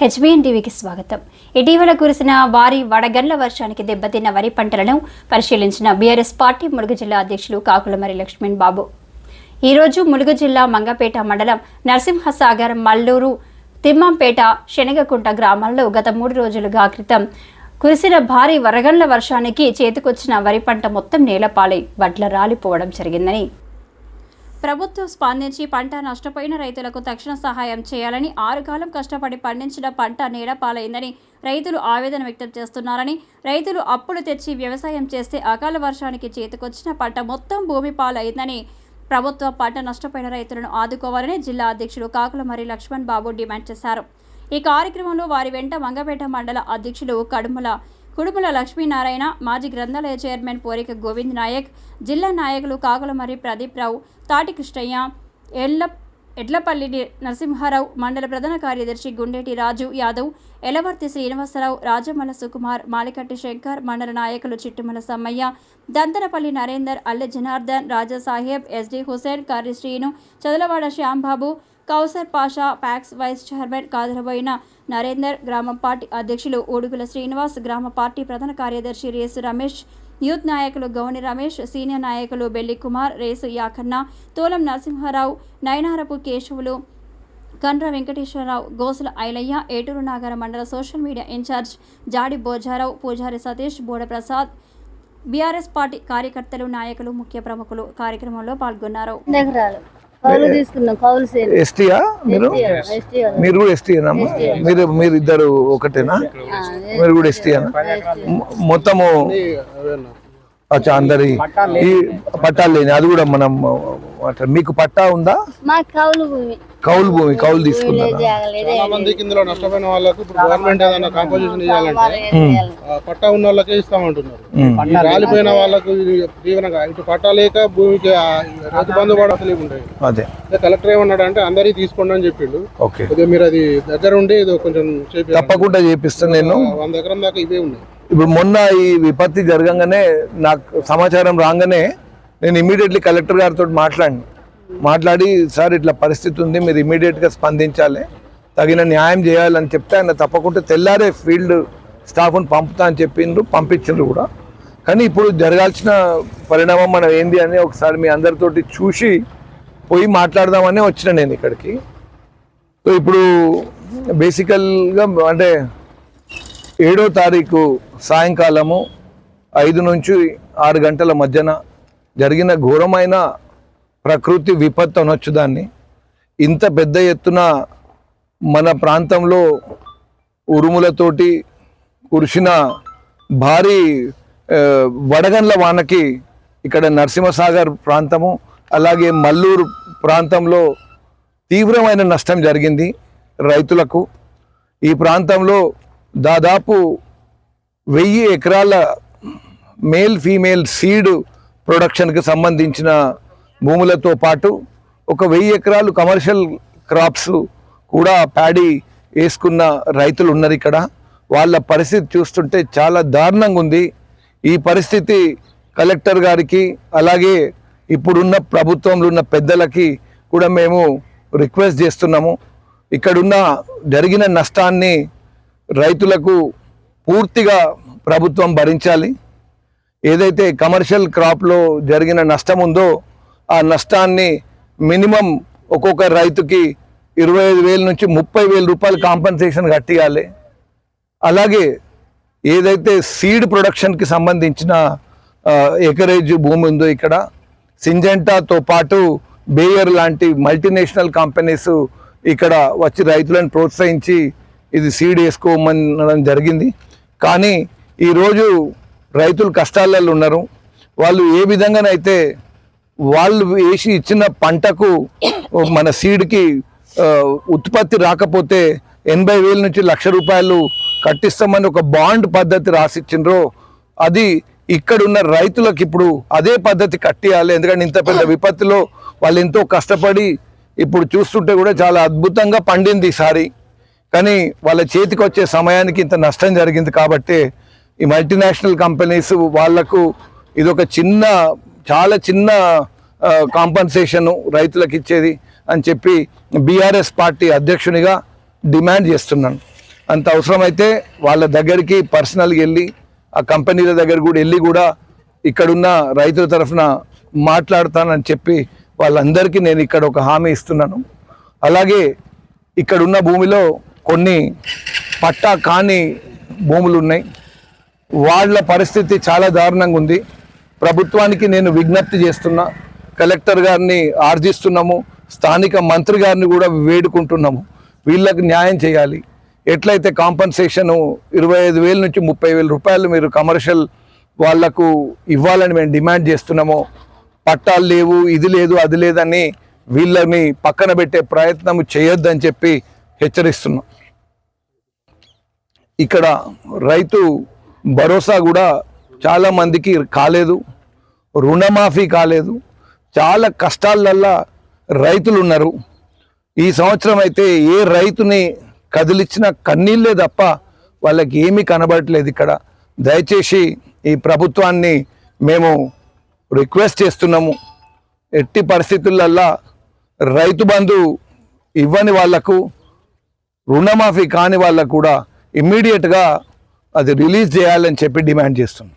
HBN టీవీకి స్వాగతం. ఇటీవల కురిసిన భారీ వడగండ్ల వర్షానికి దెబ్బతిన్న వరి పంటలను పరిశీలించిన బీఆర్ఎస్ పార్టీ ములుగు జిల్లా అధ్యక్షులు కాకులమరి లక్ష్మణ్ బాబు. ఈరోజు ములుగు జిల్లా మంగపేట మండలం నరసింహసాగర్ మల్లూరు తిమ్మంపేట శనగకుంట గ్రామాల్లో గత మూడు రోజులుగా క్రితం కురిసిన భారీ వరగండ్ల వర్షానికి చేతికొచ్చిన వరి పంట మొత్తం నేలపాలై వడ్ల రాలిపోవడం జరిగిందని ప్రభుత్వం స్పందించి పంట నష్టపోయిన రైతులకు తక్షణ సహాయం చేయాలని ఆరుకాలం కష్టపడి పండించిన పంట నేడపాలైందని రైతులు ఆవేదన వ్యక్తం చేస్తున్నారని రైతులు అప్పులు తెచ్చి వ్యవసాయం చేస్తే అకాల వర్షానికి చేతికొచ్చిన పంట మొత్తం భూమి పాలైందని ప్రభుత్వం పంట నష్టపోయిన రైతులను ఆదుకోవాలని జిల్లా అధ్యక్షులు కాకులమరి లక్ష్మణ్ బాబు డిమాండ్ చేశారు. ఈ కార్యక్రమంలో వారి వెంట మంగపేట మండల అధ్యక్షులు కడుమల కుడుముల లక్ష్మీనారాయణ మాజీ గ్రంథాలయ చైర్మన్ పోరిక గోవింద్ నాయక్ జిల్లా నాయకులు కాకులమరి ప్రదీప్ రావు తాటి కృష్ణయ్య ఎల్ల ఎడ్లపల్లి నరసింహారావు మండల ప్రధాన కార్యదర్శి గుండేటి రాజు యాదవ్ ఎలవర్తి శ్రీనివాసరావు రాజమల్ల సుకుమార్ మాలికట్టి శంకర్ మండల నాయకులు Chittumala Sammayya Dantarapalli Narender Alle Janardhan Raja Saheb SD Hussain Karri Srinu Chadalavada Shyambabu Kausar Pasha PACS vice chairman Kadaraboina Narender గ్రామ పార్టీ అధ్యక్షులు ఓడుగుల శ్రీనివాస్ గ్రామ పార్టీ ప్రధాన కార్యదర్శి రేసు రమేష్ యూత్ నాయకులు గౌని రమేష్ సీనియర్ నాయకులు బెల్లి కుమార్ రేసు యాకన్న తోలం నరసింహారావు నయనారపు కేశవులు కండ్ర వెంకటేశ్వరరావు గోసుల ఐలయ్య ఏటూరు నాగర మండల social media in-charge Jadi Bojarao Pujari Satish Bodaprasad BRS party కార్యకర్తలు నాయకులు ముఖ్య ప్రముఖులు కార్యక్రమంలో పాల్గొన్నారు. ఎకరాలు కౌలు తీసుకున్నాం కౌలు సేలు. ఎస్టీయా మీరు? మీరు కూడా ఎస్టీనా మీరు మీరు ఇద్దరు ఒకటేనా? మీరు కూడా ఎస్టీనా మొత్తము అచ్చా అందరి ఈ పట్టాలు లేని అది కూడా మనం. మీకు పట్టా ఉందా? కౌలు భూమి. కౌలు భూమి కౌలు తీసుకున్నారా? నష్టపోయిన వాళ్ళకు ఇప్పుడు గవర్నమెంట్ ఏదైనా కాంపోజిషన్ ఇవ్వాలంటే పట్టా ఉన్న వాళ్ళకే ఇస్తామంటున్నారు. రాలిపోయిన వాళ్ళకు ఇది తీవ్రంగా ఇటు పట్టా లేక భూమికి రైతు బంధు ఉంటాయి అదే. కలెక్టర్ ఏమన్నాడు అంటే అందరికీ తీసుకోండి అని చెప్పిండు. ఓకే. మీరు అది దగ్గర ఉండి ఇది కొంచెం చేపి తప్పకుండా చేపిస్తాను నేను. వంద ఎకరం దాకా ఇవే ఉన్నాయి. ఇప్పుడు మొన్న ఈ విపత్తి జరగంగానే నాకు సమాచారం రాగానే నేను ఇమీడియట్లీ కలెక్టర్ గారితో మాట్లాడి మాట్లాడి సార్ ఇట్లా పరిస్థితి ఉంది మీరు ఇమీడియట్గా స్పందించాలి. తగిన న్యాయం చేయాలని చెప్తే ఆయన తప్పకుండా తెల్లారే ఫీల్డ్ స్టాఫ్ను పంపుతా అని చెప్పిండ్రు పంపించిండ్రు కూడా. కానీ ఇప్పుడు జరగాల్సిన పరిణామం మనం ఏంది అని ఒకసారి మీ అందరితోటి చూసి పోయి మాట్లాడదామనే వచ్చిన నేను ఇక్కడికి. సో ఇప్పుడు బేసికల్గా అంటే ఏడో తారీఖు సాయంకాలము ఐదు నుంచి ఆరు గంటల మధ్యన జరిగిన ఘోరమైన ప్రకృతి విపత్తు అనొచ్చు దాన్ని. ఇంత పెద్ద ఎత్తున మన ప్రాంతంలో ఉరుములతోటి కురిసిన భారీ వడగండ్ల వానకి ఇక్కడ నరసింహసాగర్ ప్రాంతము అలాగే మల్లూరు ప్రాంతంలో తీవ్రమైన నష్టం జరిగింది రైతులకు. ఈ ప్రాంతంలో దాదాపు వెయ్యి ఎకరాల మేల్ ఫీమేల్ సీడ్ ప్రొడక్షన్కి సంబంధించిన భూములతో పాటు ఒక వెయ్యి ఎకరాలు కమర్షియల్ క్రాప్స్ కూడా ప్యాడీ వేసుకున్న రైతులు ఉన్నారు ఇక్కడ. వాళ్ళ పరిస్థితి చూస్తుంటే చాలా దారుణంగా ఉంది. ఈ పరిస్థితి కలెక్టర్ గారికి అలాగే ఇప్పుడున్న ప్రభుత్వంలో ఉన్న పెద్దలకి కూడా మేము రిక్వెస్ట్ చేస్తున్నాము. ఇక్కడున్న జరిగిన నష్టాన్ని రైతులకు పూర్తిగా ప్రభుత్వం భరించాలి. ఏదైతే కమర్షియల్ క్రాప్లో జరిగిన నష్టం ఉందో ఆ నష్టాన్ని మినిమం ఒక్కొక్క రైతుకి ఇరవై ఐదు వేల నుంచి ముప్పై వేల రూపాయలు కాంపన్సేషన్ కట్టియాలి. అలాగే ఏదైతే సీడ్ ప్రొడక్షన్కి సంబంధించిన ఎకరేజ్ భూమి ఉందో ఇక్కడ సింజెంటాతో పాటు బేయర్ లాంటి మల్టీనేషనల్ కంపెనీస్ ఇక్కడ వచ్చి రైతులను ప్రోత్సహించి ఇది సీడ్ వేసుకోమనడం జరిగింది. కానీ ఈరోజు రైతులు కష్టాలలో ఉన్నారు. వాళ్ళు ఏ విధంగానైతే వాళ్ళు వేసి ఇచ్చిన పంటకు మన సీడ్కి ఉత్పత్తి రాకపోతే ఎనభై వేల నుంచి లక్ష రూపాయలు కట్టిస్తామని ఒక బాండ్ పద్ధతి రాసిచ్చిండ్రో అది ఇక్కడున్న రైతులకు ఇప్పుడు అదే పద్ధతి కట్టియాలి. ఎందుకంటే ఇంత పెద్ద విపత్తులో వాళ్ళు ఎంతో కష్టపడి ఇప్పుడు చూస్తుంటే కూడా చాలా అద్భుతంగా పండింది ఈసారి కానీ వాళ్ళ చేతికి వచ్చే సమయానికి ఇంత నష్టం జరిగింది కాబట్టి ఈ మల్టీనేషనల్ కంపెనీస్ వాళ్ళకు ఇది ఒక చిన్న చాలా చిన్న కాంపన్సేషను రైతులకు ఇచ్చేది అని చెప్పి బీఆర్ఎస్ పార్టీ అధ్యక్షునిగా డిమాండ్ చేస్తున్నాను. అంత అవసరమైతే వాళ్ళ దగ్గరికి పర్సనల్గా వెళ్ళి ఆ కంపెనీల దగ్గర కూడా వెళ్ళి కూడా ఇక్కడున్న రైతుల తరఫున మాట్లాడతానని చెప్పి వాళ్ళందరికీ నేను ఇక్కడ ఒక హామీ ఇస్తున్నాను. అలాగే ఇక్కడున్న భూమిలో కొన్ని పట్టా కాని భూములు ఉన్నాయి. వాళ్ళ పరిస్థితి చాలా దారుణంగా ఉంది. ప్రభుత్వానికి నేను విజ్ఞప్తి చేస్తున్నా కలెక్టర్ గారిని ఆర్జిస్తున్నాము స్థానిక మంత్రి గారిని కూడా వేడుకుంటున్నాము. వీళ్ళకి న్యాయం చేయాలి. ఎట్లయితే కాంపన్సేషన్ ఇరవై ఐదు వేల నుంచి ముప్పై వేల రూపాయలు మీరు కమర్షియల్ వాళ్ళకు ఇవ్వాలని మేము డిమాండ్ చేస్తున్నామో. పట్టాలు లేవు ఇది లేదు అది లేదని వీళ్ళని పక్కన పెట్టే ప్రయత్నం చేయొద్దని చెప్పి హెచ్చరిస్తున్నాం. ఇక్కడ రైతు భరోసా కూడా చాలా మందికి కాలేదు రుణమాఫీ కాలేదు. చాలా కష్టాలల్లా రైతులు ఉన్నారు ఈ సంవత్సరం అయితే ఏ రైతుని కదిలిచ్చిన కన్నీళ్ళే తప్ప వాళ్ళకి ఏమీ కనబడట్లేదు ఇక్కడ. దయచేసి ఈ ప్రభుత్వాన్ని మేము రిక్వెస్ట్ చేస్తున్నాము. ఎట్టి పరిస్థితులల్లా రైతు బంధు ఇవ్వని వాళ్ళకు రుణమాఫీ కాని వాళ్ళకు కూడా ఇమ్మీడియట్గా అది రిలీజ్ చేయాలని చెప్పి డిమాండ్ చేస్తున్నాం.